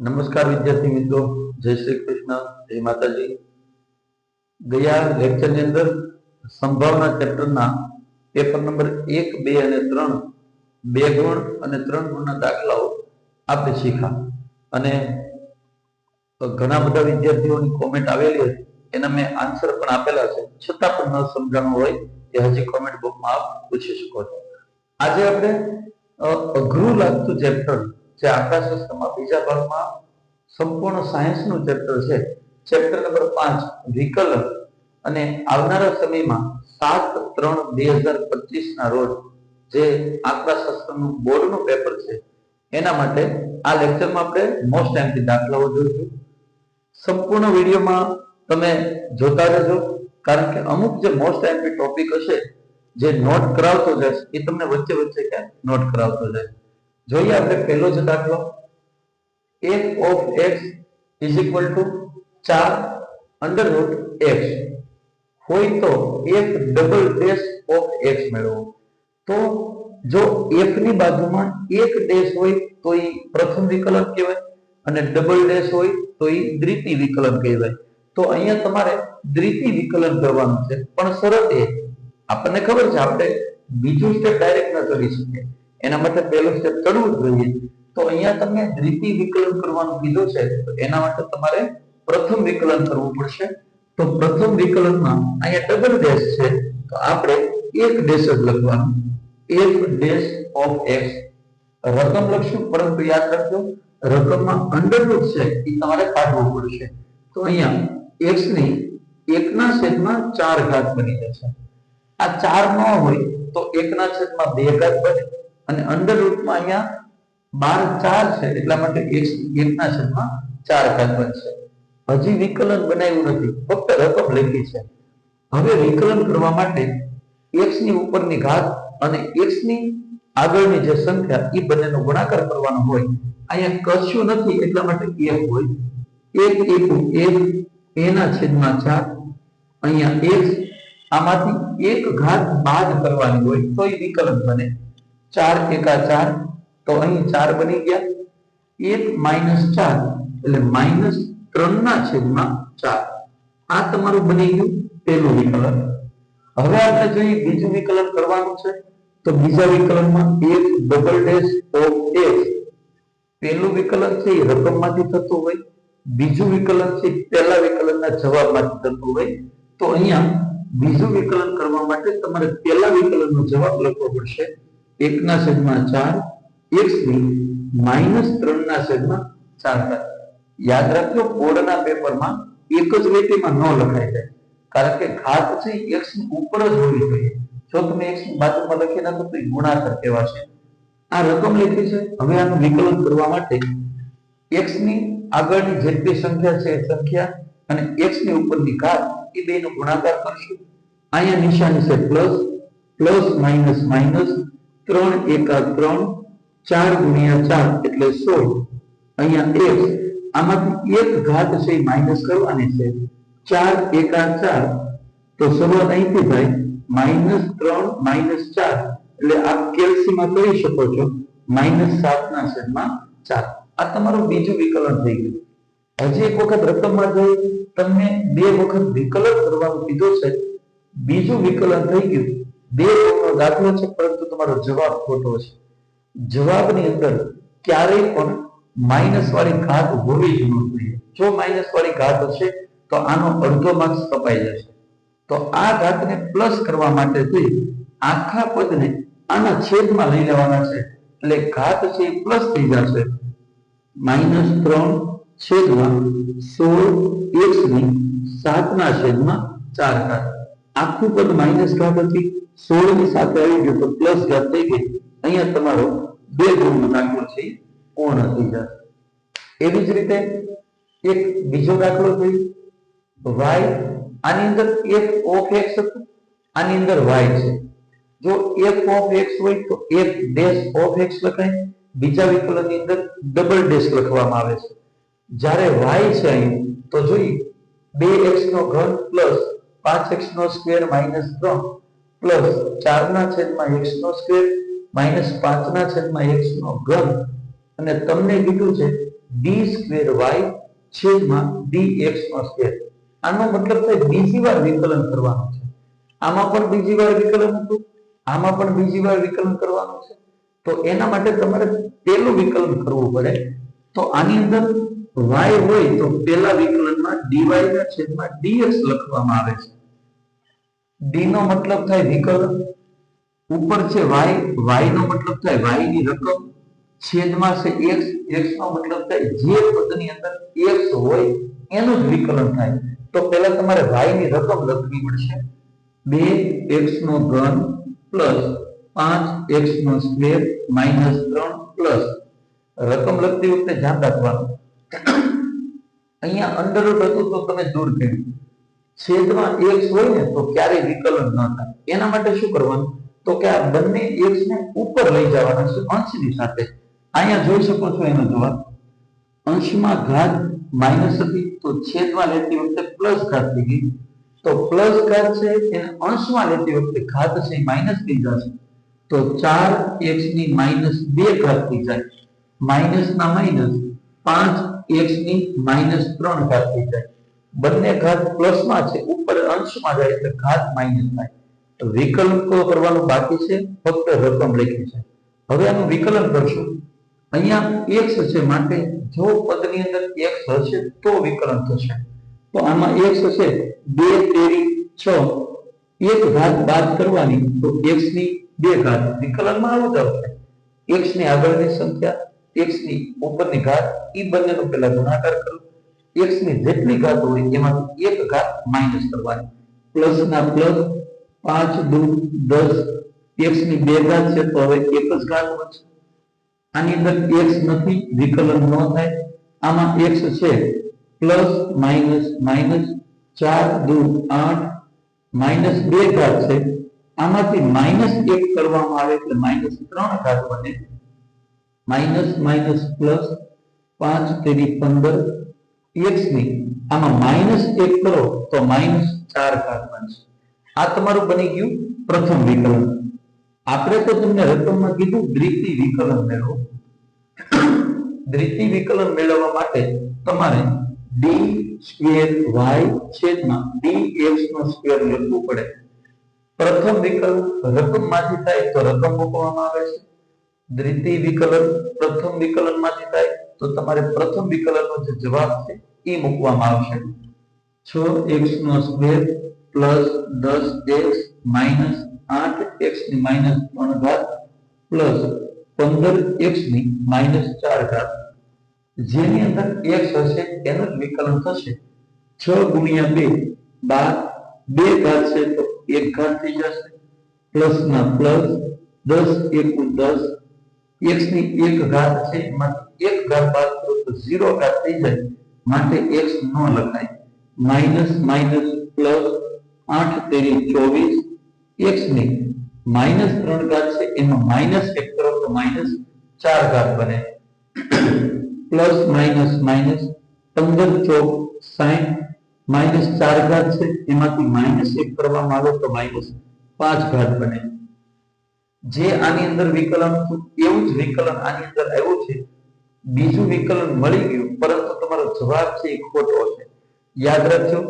નમસ્કાર વિદ્યાર્થી મિત્રો, જય શ્રી કૃષ્ણ, જય માતાજી. ગયા લેક્ચરની અંદર સંભાવના ચેપ્ટરના પેપર નંબર એક, બે અને ત્રણ, બે ગુણ અને ત્રણ ગુણના દાખલાઓ આપણે શીખા. અને ઘણા બધા વિદ્યાર્થીઓની કોમેન્ટ આવેલી હતી, એના મેં આન્સર પણ આપેલા છે. છતાં પણ ન સમજાણું હોય એ હજી કોમેન્ટ બોક્સમાં આપ પૂછી શકો છો. આજે આપણે અઘરું લાગતું ચેપ્ટર જે આંકડાશાસ્ત્રમાં બીજા ભાગમાં સંપૂર્ણ સાયન્સનું ચેપ્ટર છે. ચેપ્ટર નંબર પાંચ વિકલન અને આવનારા સમયમાં સાત ત્રણ બે હજાર પચીસ ના રોજ જે આંકડાશાસ્ત્રનું બોર્ડનું પેપર છે, એના માટે આ લેક્ચરમાં આપણે મોસ્ટ એમપી દાખલાઓ જોઈશું. સંપૂર્ણ વિડીયોમાં તમે જોતા રહેજો, કારણ કે અમુક જે મોસ્ટ એમપી ટોપિક હશે, જે નોટ કરાવતો જશે એ તમને વચ્ચે વચ્ચે ક્યાંક નોટ કરાવતો જાય. જોઈએ આપણે પહેલો જ દાખલો. F of x is two ચાર અંડર રૂટ x. હોય તો f double dash of x મેળવો. તો જો f ની બાજુમાં એક ડેશ હોય તો એ પ્રથમ વિકલન કહેવાય અને ડબલ ડેશ હોય તો એ દ્વિતીય વિકલન કહેવાય. તો અહીંયા તમારે દ્વિતીય વિકલન કરવાનું છે. પણ શરત એ, આપણને ખબર છે, આપણે બીજું સ્ટેપ ડાયરેક્ટ ન કરી શકીએ. એના માટે પહેલું સ્ટેપ જ જોઈએ. તો અહીંયા તમને દ્વિતીય વિકલન કરવાનું કીધું છે, તો એના માટે તમારે પ્રથમ વિકલન કરવું પડશે. તો પ્રથમ વિકલનમાં અહીંયા ડબલ ડેશ છે, તો આપણે એક ડેશ જ લખવાનું. એક ડેશ ઓફ એક્સ રકમ લખશું, પરંતુ યાદ રાખજો, રકમમાં અંડરરૂટ છે એ તમારે કાઢવું પડશે. તો અહીંયા એક્સની એકના છેદમાં ચાર ઘાત બની જશે. આ ચાર ન હોય તો એકના છેદમાં બે ઘાત બને. અને અંડર રૂટમાં અહીંયા બાર ચાર છે, એટલા માટે એક્સ એકના છેદમાં ચાર ઘાત બનશે હજી વિકલન બનાવ્યું નથી, ફક્ત રકમ લખી છે. હવે વિકલન કરવા માટે એક્સ ઉપરની ઘાત અને એક્સ આગળની જે સંખ્યા એ બંનેનો ગુણાકાર કરવાનો હોય. અહીંયા કશું નથી, એટલા માટે એક હોય. એક એક એક, એના છેદમાં ચાર. અહીંયા એક આમાંથી એક ઘાત બાદ કરવાની હોય, તો એ વિકલન બને. ચાર એકા ચાર, તો અહીં ચાર બની ગયા. એક માઇનસ ચાર, એટલે માઇનસ ત્રણ ના છેદમાં ચાર. આ તમારું બની ગયું પેલું વિકલન. હવે આપણે જોઈએ બીજું વિકલન કરવાનું છે. તો બીજા વિકલનમાં એક ડબલ ડેશ ઓફ એક્સ પેલું વિકલન છે એ રકમમાંથી થતું હોય. બીજું વિકલન છે પહેલા વિકલનના જવાબમાંથી થતું હોય. તો અહીંયા બીજું વિકલન કરવા માટે તમારે પહેલા વિકલનનો જવાબ લખવો પડશે. એકના છેદમાં ચાર એક્સની માઇનસ ત્રણ ના છેદમાં ચાર. યાદ રાખજો બોર્ડના પેપરમાં એક જ લીટીમાં ન લખાય જાય. કારણ કે ઘાત છે એક્સ ઉપર જ હોવી જોઈએ. જો તમે એક્સની બાજુમાં લખી નાખો તો ગુણાકાર કહેવાશે. આ રકમ લીધી છે. હવે આનું વિકલન કરવા માટે એક્સની આગળની જેટલી સંખ્યા છે સંખ્યા અને એક્સની ઉપરની ઘાત એ બેનો ગુણાકાર કરશું. અહીંયા નિશાની છે પ્લસ પ્લસ માઇનસ માઇનસ ત્રણ એકા ત્રણ, ચાર ગુણ્યા ચાર એટલે સોળ. અહીંયા એક, આમાંથી એક ઘાત છે માઇનસ કરવાની છે. ચાર એકા ચાર, તો સવાલ અહીંથી થાય. માઇનસ ત્રણ માઇનસ ચાર. એટલે આ કેલ્સીમાં કરી શકો છો. માઇનસ સાત ના છેદમાં ચાર. આ તમારું બીજું વિકલન થઈ ગયું. હજી એક વખત રકમમાં જોઈ, તમને બે વખત વિકલન કરવાનું કીધું છે. બીજું વિકલન થઈ ગયું. બે દાખલો છે, પરંતુ તમારો જવાબ ખોટો છે. જવાબની અંદર ક્યારેય પણ માઇનસ વાળી ઘાત હોવી જ ન જોઈએ. જો માઇનસ વાળી ઘાત હશે, તો આનો અડધો માર્ક્સ કપાઈ જશે. તો આ ઘાતને પ્લસ કરવા માટે થઈ આખા પદને આના છેદમાં લઈ લેવાના છે. એટલે ઘાત છે એ પ્લસ થઈ જશે. માઇનસ ત્રણ છેદમાં સોળ એક્સની સાતના છેદમાં ચાર ઘાત. આખું પદ માઇનસ ઘાત હતી. સોળની સાથે આવી ગયું તો પ્લસ ઘાત થઈ ગઈ. અહીંયા તમારો બે ગુણનો દાખલો છે કોણ થઈ જશે. એવી જ રીતે એક બીજો દાખલો થયો વાય આની અંદર f ઓફ x હતું. આની અંદર y છે. જો f ઓફ x હોય તો f ડેશ ઓફ x લખાય. બીજા વિકલનની અંદર ડબલ ડેશ લખવામાં આવે છે. જ્યારે y છે અહીં, તો જોઈએ બે એક્સ નો ઘન પ્લસ પાંચ એક્સ નો માઇનસ ત્રણ પ્લસ ચાર ના છેદમાં એક્સ સ્ક્વેર માઇનસ પાંચ છેદમાં એક્સ નો ઘન. અને તમને કીધું છે ડી સ્ક્વેર વાય છેદમાં ડી એક્સ નો સ્ક્વેર મતલબ થાય બીજી વાર વિકલન કરવાનું છે. આમાં પણ બીજી વાર વિકલન હતું? આમાં પણ બીજી વાર વિકલન કરવાનું છે? તો એના માટે તમારે પેલું વિકલન કરવું પડે. તો આની અંદર y હોય તો પેલા વિકલનમાં dy ના છેદમાં dx લખવામાં આવે છે. D નો મતલબ થાય વિકલન ઉપર છે y y નો મતલબ થાય y ની રકમ, છેદમાં છે x x નો મતલબ થાય જે પદની અંદર x હોય એનું જ વિકલન થાય. તો પહેલા તમારે y ની રકમ લખવી પડશે. બે એક્સ નો ઘન પ્લસ પાંચ એક્સ નો સ્ક્વેર માઇનસ ત્રણ પ્લસ. રકમ લખતી વખતે ધ્યાન રાખવાનું. અહીંયા અંડરરૂટ હતું તો તમે દૂર કર્યું. છેદમાં એક્સ હોય ને તો ક્યારેય વિકલન ન થાય. એના માટે શું કરવાનું? તો કે આ બંને એક્સ ને ઉપર લઈ જવાના છે અંશની સાથે. અહીંયા જોઈ શકો છો એનો જવાબ. અંશમાં ઘાત માઇનસ હતી તો છેદમાં લેતી વખતે પ્લસ ઘાત થઈ ગઈ. તો પ્લસ ઘાત છે એને અંશમાં લેતી વખતે ઘાત છે માઇનસ થઈ જશે. તો ચાર એક્સની માઇનસ બે ઘાત થઈ જાય. માઇનસ ના માઇનસ પાંચ એક્સની માઇનસ ત્રણ ઘાત થઈ જાય બંને ઘાત પ્લસમાં છે, ઉપર અંશમાં જાય એટલે ઘાત માઇનસ થાય. તો વિકલન કરવાનું બાકી છે, ફક્ત રકમ લખી છે. હવે આનું વિકલન કરશું. અહીંયા એક્સ છે માટે જો પદની અંદર એક્સ હશે તો વિકલન થશે. તો આમાં એક્સ હશે બે તેરી છ. એક ઘાત બાદ કરવાની તો એક્સની બે ઘાત. વિકલનમાં આવું જ આવશે. એક્સની આગળની સંખ્યા એક્સની ઉપરની ઘાત એ બંનેનો પહેલા ગુણાકાર કરો. X ની જેટલી ઘાત હોય એમાંથી એક ઘાત માઇનસ કરવાની. પ્લસ ના પ્લસ પાંચ દુ દસ. X ની બે ઘાત છે તો હવે એક જ ઘાત વધશે આની અંદર x નથી, વિકલન ન થાય. આમાં x છે પ્લસ માઇનસ માઇનસ ચાર દુ આઠ માઇનસ બે ઘાત છે. આમાંથી માઇનસ એક કરવામાં આવે એટલે માઇનસ ત્રણ ઘાત બને. માઇનસ માઇનસ પ્લસ પાંચ તેરી પંદર એક્સની. આમાં માઇનસ એક કરો તો માઇનસ ચાર ઘાત બનશે. આ તમારું બની ગયું પ્રથમ વિકલન. આપણે તો તમને રકમમાં કીધું દ્વિતીય વિકલન મેળવો. દ્વિતીય વિકલન મેળવવા માટે તમારે ડી સ્ક્વેર વાય છેદમાં ડી એક્સ નો સ્ક્વેર લખવું પડે. પ્રથમ વિકલન રકમમાંથી થાય તો રકમ મૂકવામાં આવે છે. દ્વિતીય વિકલન પ્રથમ વિકલનમાંથી થાય તો તમારે પ્રથમ વિકલનનો જે જવાબ છે એ મૂકવામાં આવશે. છ એક્સ નો સ્ક્વેર પ્લસ દસ એક્સ માઇનસ આઠ એક્સની માઇનસ ત્રણ ઘાત પ્લસ પંદર એક્સની માઇનસ ચાર ઘાત. જેની અંદર એક્સ હશે એનું જ વિકલન થશે. છ ગુણ્યા બે બાર. બે ઘાત છે તો એક ઘાત થઈ જશે. પ્લસ ના પ્લસ દસ એકુ દસ એક્સની એક ઘાત છે એમાંથી એક ઘાત બાદ કરો તો ઝીરો ઘાત થઈ જાય. માટે એક્સ ન લખાય. માઇનસ માઇનસ પ્લસ આઠ તેરી ચોવીસ. એક્સની માઇનસ ત્રણ ઘાત છે, એમાં માઇનસ એક કરો તો માઇનસ ચાર ઘાત બને. પ્લસ માઇનસ માઇનસ પંદર ચોક સાઈઠ. માઇનસ ચાર ઘાત છે, એમાંથી માઇનસ એક કરવામાં આવે તો માઇનસ પાંચ ઘાત બને. જે આની અંદર વિકલન એવું જ વિકલન આની અંદર આવ્યું છે. બીજું વિકલન મળી ગયું, પરંતુ તમારો જવાબ છે ખોટો છે. યાદ રાખજો,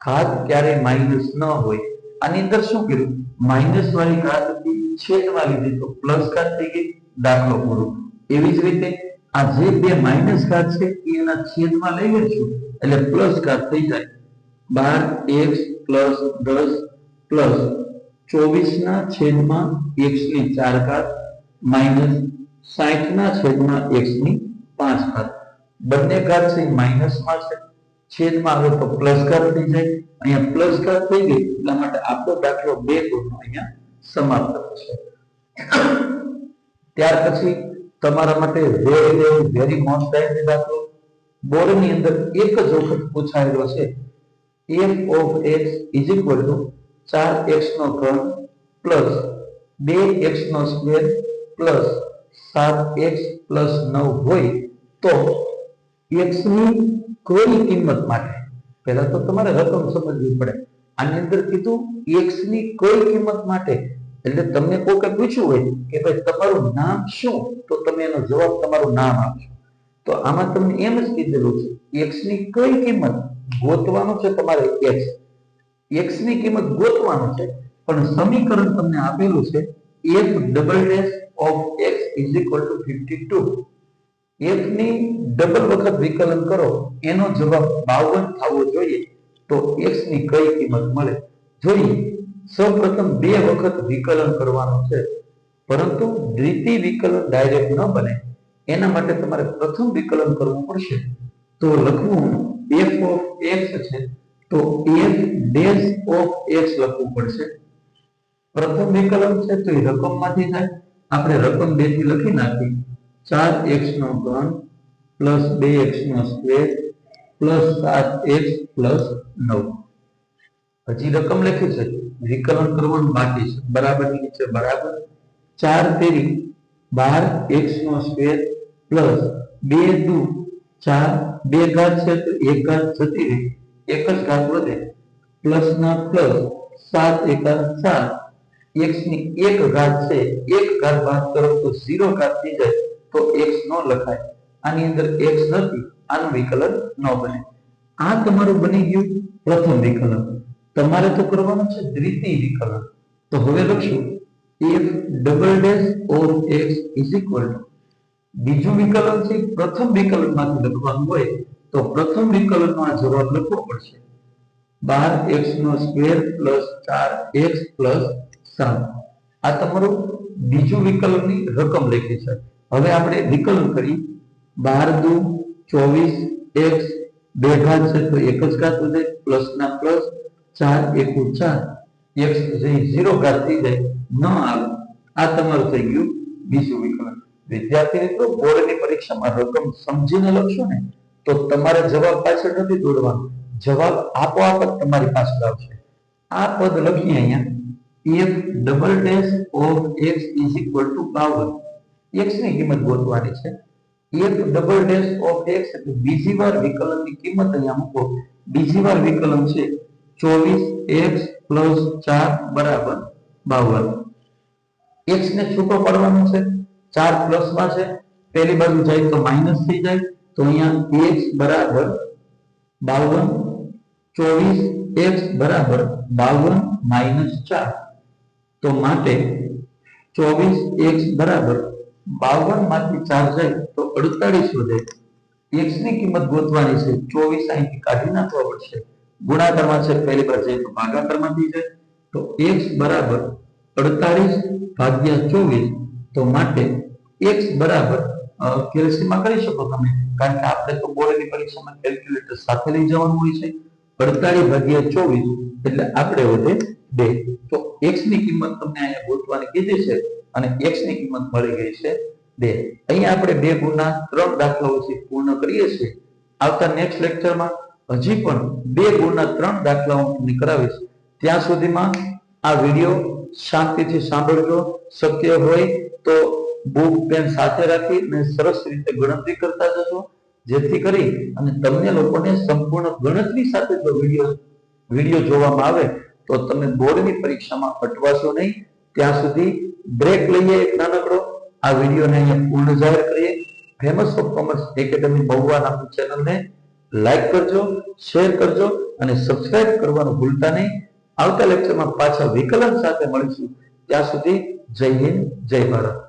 ઘાત ક્યારે માઇનસ ન હોય. આની અંદર શું કર્યું? માઇનસ વાળી ઘાત હતી, છેદમાં લીધી, તો પ્લસ ઘાત થઈ ગઈ, દાખલો પૂરો. એવી જ રીતે આ જે બે માઇનસ ઘાત છે એના છેદમાં લઈ લઈશું એટલે પ્લસ ઘાત થઈ જાય. બાર એક્સ પ્લસ દસ પ્લસ ચોવીસ ના છેદમાં એક્સ ચાર ઘાત, માઇનસ સાઠ ના છેદમાં એક્સની પાંચ ઘાત. બંને ઘાત છે માઇનસમાં છે. પ્લસ ઘાત થઈ જાય. અહીંયા પ્લસ ઘાત થઈ ગઈ, એટલા માટે આપણો દાખલો બે ગુણનો અહીંયા સમાપ્ત થશે. ત્યાર પછી તમારા માટે વેરી મોસ્ટ ટાઈમ દાખલો. બોર્ડની અંદર એક જ વખત પૂછાયેલો છે f of x is equal to 4x નો ઘન પ્લસ 2x નો સ્ક્વેર પ્લસ 7x પ્લસ 9 હોય તો x ની કોઈ કિંમત માટે પહેલા તો તમારે રકમ સમજવી પડે. આની અંદર કીધું x ની કોઈ કિંમત માટે. એટલે તમને કોઈ પૂછ્યું હોય કે ભાઈ તમારું નામ શું? તો તમે એનો જવાબ તમારું નામ આપશો. તો આમાં તમને એમ જ કીધેલું છે x ની કઈ કિંમત ગોતવાનું છે તમારે x x ની કિંમત ગોતવાનું છે, પણ સમીકરણ તમને આપેલું છે f double dash of x is equal to 52 f ની ડબલ વખત વિકલન કરો, એનો જવાબ 52 થવો જોઈએ, તો x ની કઈ કિંમત મળે? જોઈએ, સૌપ્રથમ બે વખત વિકલન કરવાનું છે, પરંતુ દ્વિતીય વિકલન ડાયરેક્ટ ન બને, એના માટે તમારે પ્રથમ વિકલન કરવું પડશે. તો લખવું f ઓફ x છે તો f ડેશ ઓફ x લખવું પડશે. પ્રથમ વિકલન છે તો એ રકમમાંથી થાય. આપણે રકમ બેથી લખી નાખી. ચાર નો ઘન પ્લસ નો સ્ક્વેર પ્લસ સાત એક્સ હજી રકમ લખી છે. વિકલન કરવાનું બાકી છે. બરાબર નીચે બરાબર. ચાર તેરી બાર એક્સ નો સ્ક્વેર પ્લસ બે દુ ચાર બે ઘાત છે તો એક ઘાત જતી રહી. એક જ ઘાત વધે. પ્લસ ના પ્લસ સાત એકા સાત. એક્સની એક ઘાત છે, એક ઘાત બાદ કરો તો ઝીરો ઘાત થઈ જાય. તો એક્સ નો લખાય. આની અંદર એક્સ નથી, આનું વિકલન ન બને. આ તમારું બની ગયું પ્રથમ વિકલન. તમારે તો કરવાનું છે દ્વિતીય વિકલન. તો હવે લખશું. F double dash of x is equal બીજું વિકલન છે, પ્રથમ વિકલનમાંથી લખવાનું હોય. તો પ્રથમ વિકલનમાં જવાબ લખવો પડશે. બાર એક્સ નો સ્ક્વેર પ્લસ ચાર એક્સ પ્લસ સાત. આ તમારું બીજું વિકલનની રકમ લખી છે. હવે આપણે વિકલન કરી. બાર દુ ચોવીસ એક્સ બે ઘાત છે તો એક જ ઘાત વધે. પ્લસ ના પ્લસ ચાર એકુ ચાર. એક્સ જે ઝીરો ઘાત થઈ જાય, ન આવે. આ તમારું થઈ ગયું બીજું વિકલન. વિદ્યાર્થી મિત્રો, બોર્ડની પરીક્ષામાં રકમ સમજીને લખશો ને તો તમારે જવાબ પાછળ નથી દોડવાનો. જવાબ આપોઆપ જ તમારી પાસે આવશે. આ પદ લખીએ અહીંયા. F double dash of x is equal to power x ની કિંમત ગોતવાની છે. F double dash of x એટલે બીજી વાર વિકલનની કિંમત અહીંયા મૂકો. બીજી વાર વિકલન છે 24x 4 બરાબર બાવન. એક્સ ને છૂટો પાડવાનો છે. ચાર પ્લસમાં છે. પહેલી બાજુ જાય તો માઇનસ થઈ જાય. તો અહીંયા x બરાબર 52 24x બરાબર 52 માઇનસ 4 તો માટે 24x બરાબર 52 માંથી 4 જાય તો 48 વધે x ની કિંમત ગોતવાની છે 24 અહીંથી કાઢી નાખવા પડશે. ગુણાકારમાં છે, પહેલી બાર જાય તો ભાગાકારમાં થઈ જાય. તો x બરાબર 48 ભાગ્યા 24 તો માટે x બરાબર કેલ્સીમાં કરી શકો તમે. કારણ કે આપણે તો બોર્ડની પરીક્ષામાં કેલ્ક્યુલેટર સાથે લઈ જવાનું હોય છે. 48 ભાગ્યા 24 એટલે આપણે વધે બે. તો એક્સની કિંમત તમને અહીંયા ગોતવાની કીધી છે અને એક્સની કિંમત મળી ગઈ છે બે. અહીંયા આપણે બે ગુણના ત્રણ દાખલાઓથી પૂર્ણ કરીએ છીએ. આવતા નેક્સ્ટ લેક્ચરમાં હજી પણ બે ગુણના ત્રણ દાખલાઓ તમને કરાવીશ. ત્યાં સુધીમાં આ વીડિયો શાંતિથી સાંભળજો. શક્ય હોય તો બુક પેન સાથે રાખી અને સરસ રીતે ગણતરી કરતા જશો જેથી કરી અને તમને લોકોને સંપૂર્ણ ગણતરી સાથે જો વીડિયો વીડિયો જોવામાં આવે, તો તમે બોર્ડની પરીક્ષામાં અટવાશો નહીં. ત્યાં સુધી બ્રેક લઈએ એક નાનકડો. આ વિડીયોને અહીંયા પૂર્ણ જાહેર કરીએ. ફેમસ ઓફ કોમર્સ એકેડમી બહુવા નામની ચેનલને લાઈક કરજો શેર કરજો અને સબસ્ક્રાઇબ કરવાનું ભૂલતા નહીં. આવતા લેક્ચરમાં પાછા વિકલન સાથે મળીશું. ત્યાં સુધી જય હિન્દ, જય ભારત.